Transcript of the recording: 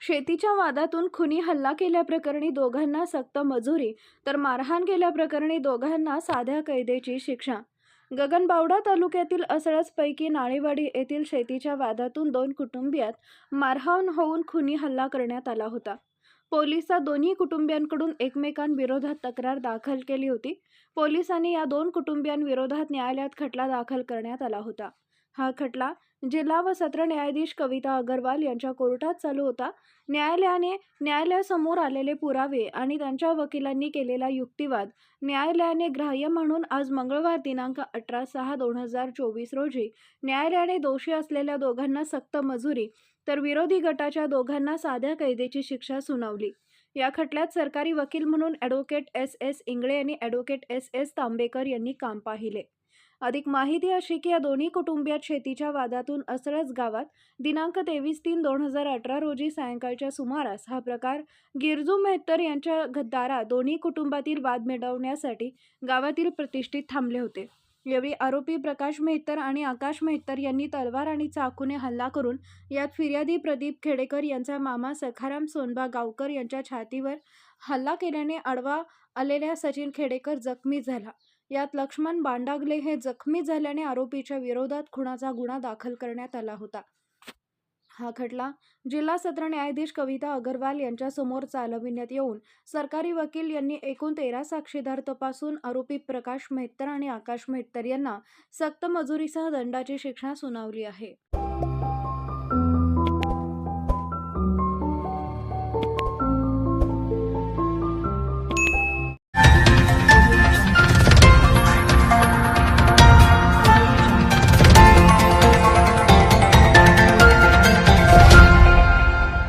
शेतीच्या वादातून खुनी हल्ला केल्याप्रकरणी दोघांना सक्त मजुरी तर मारहाण केल्याप्रकरणी दोघांना साध्या कैदेची शिक्षा. गगनबावडा तालुक्यातील असळसपैकी नाळेवाडी येथील शेतीच्या वादातून दोन कुटुंबियात मारहाण होऊन खुनी हल्ला करण्यात आला होता. पोलिसात दोन्ही कुटुंबियांकडून एकमेकांविरोधात तक्रार दाखल केली होती. पोलिसांनी या दोन कुटुंबियांविरोधात न्यायालयात खटला दाखल करण्यात आला होता. हा खटला जिल्हा व सत्र न्यायाधीश कविता अगरवाल यांच्या कोर्टात चालू होता. न्यायालयाने न्यायालयासमोर आलेले पुरावे आणि त्यांच्या वकिलांनी केलेला युक्तिवाद न्यायालयाने ग्राह्य म्हणून आज मंगळवार दिनांक अठरा सहा दोन हजार चोवीस रोजी न्यायालयाने दोषी असलेल्या दोघांना सक्त मजुरी तर विरोधी गटाच्या दोघांना साध्या कैदेची शिक्षा सुनावली. या खटल्यात सरकारी वकील म्हणून ॲडव्होकेट एस एस इंगळे आणि ॲडव्होकेट एस एस तांबेकर यांनी काम पाहिले. अधिक माहिती अशी की या दोन्ही कुटुंबियात शेतीच्या वादातून असरस गावात दिनांक तेवीस तीन दोन हजार अठरा रोजी सायंकाळच्या सुमारास हा प्रकार गिरजू मेहतर यांच्या घ- दारात दोन्ही कुटुंबातील वाद मिटवण्यासाठी गावातील प्रतिष्ठित थांबले होते. यावेळी आरोपी प्रकाश मेहतर आणि आकाश मेहतर यांनी तलवार आणि चाकूने हल्ला करून यात फिर्यादी प्रदीप खेडेकर यांचा मामा सखाराम सोनबा गावकर यांच्या छातीवर हल्ला केल्याने आडवा आलेल्या सचिन खेडेकर जखमी झाला. यात लक्ष्मण बांडागले हे जखमी झाल्याने आरोपीच्या विरोधात खुणाचा गुन्हा दाखल करण्यात आला होता. हा खटला जिल्हा सत्र न्यायाधीश कविता अगरवाल यांच्यासमोर चालविण्यात येऊन सरकारी वकील यांनी एकूण तेरा साक्षीदार तपासून आरोपी प्रकाश मेहतर आणि आकाश मेहतर यांना सक्त मजुरीसह दंडाची शिक्षा सुनावली आहे.